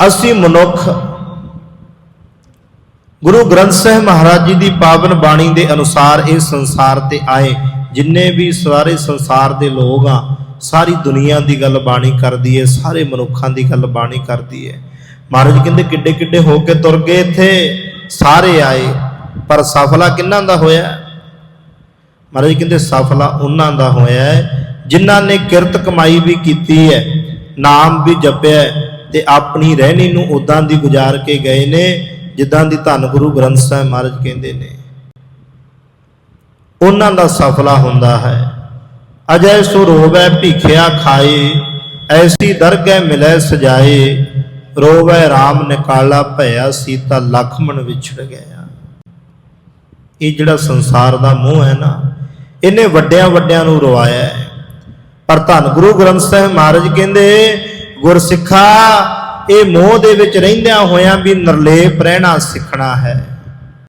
ਅਸੀਂ ਮਨੁੱਖ ਗੁਰੂ ਗ੍ਰੰਥ ਸਾਹਿਬ ਮਹਾਰਾਜ ਜੀ ਦੀ ਪਾਵਨ ਬਾਣੀ ਦੇ ਅਨੁਸਾਰ ਇਹ ਸੰਸਾਰ ਤੇ ਆਏ, ਜਿੰਨੇ ਵੀ ਸਾਰੇ ਸੰਸਾਰ ਦੇ ਲੋਕ ਆ, ਸਾਰੀ ਦੁਨੀਆ ਦੀ ਗੱਲ ਬਾਣੀ ਕਰਦੀ ਹੈ ਸਾਰੇ ਮਨੁੱਖਾਂ ਦੀ ਗੱਲ ਬਾਣੀ ਕਰਦੀ ਹੈ ਮਹਾਰਾਜ ਕਹਿੰਦੇ, ਕਿੱਡੇ ਕਿੱਡੇ ਹੋ ਕੇ ਤੁਰ ਗਏ ਇੱਥੇ? ਸਾਰੇ ਆਏ, ਪਰ ਸਫਲਾ ਕਿੰਨਾਂ ਦਾ ਹੋਇਆ? ਮਹਾਰਾਜ ਕਹਿੰਦੇ, ਸਫਲਾ ਉਹਨਾਂ ਦਾ ਹੋਇਆ ਹੈ ਜਿਨ੍ਹਾਂ ਨੇ ਕਿਰਤ ਕਮਾਈ ਵੀ ਕੀਤੀ ਹੈ ਨਾਮ ਵੀ ਜਪਿਆ ਤੇ ਆਪਣੀ ਰਹਿਣੀ ਨੂੰ ਉਦਾਂ ਦੀ ਗੁਜ਼ਾਰ ਕੇ ਗਏ ਨੇ, ਜਿੱਦਾਂ ਦੀ ਧੰਨ ਗੁਰੂ ਗ੍ਰੰਥ ਸਾਹਿਬ ਮਹਾਰਾਜ ਕਹਿੰਦੇ ਨੇ। ਉਹਨਾਂ ਦਾ ਸਫਲਾ ਹੁੰਦਾ ਹੈ। ਅਜੈ ਸੋ ਰੋਵੈ ਭੀਖਿਆ ਖਾਏ, ਐਸੀ ਦਰਗਹਿ ਮਿਲੈ ਸਜਾਏ, ਰੋਵੈ RAM ਨਿਕਾਲਾ ਭਇਆ ਸੀਤਾ ਲਖਮਣ ਵਿਛੜ ਗਿਆ। ਇਹ ਜਿਹੜਾ ਸੰਸਾਰ ਦਾ ਮੋਹ ਹੈ ਨਾ, ਇਹਨੇ ਵੱਡਿਆਂ ਵੱਡਿਆਂ ਨੂੰ ਰਵਾਇਆ ਹੈ। ਪਰ ਧੰਨ ਗੁਰੂ ਗ੍ਰੰਥ ਸਾਹਿਬ ਮਹਾਰਾਜ ਕਹਿੰਦੇ ਗੁਰਸਿੱਖਾ ਇਹ ਮੋਹ ਦੇ ਵਿੱਚ ਰਹਿੰਦਿਆਂ ਹੋਇਆਂ ਵੀ ਨਿਰਲੇਪ ਰਹਿਣਾ ਸਿੱਖਣਾ ਹੈ।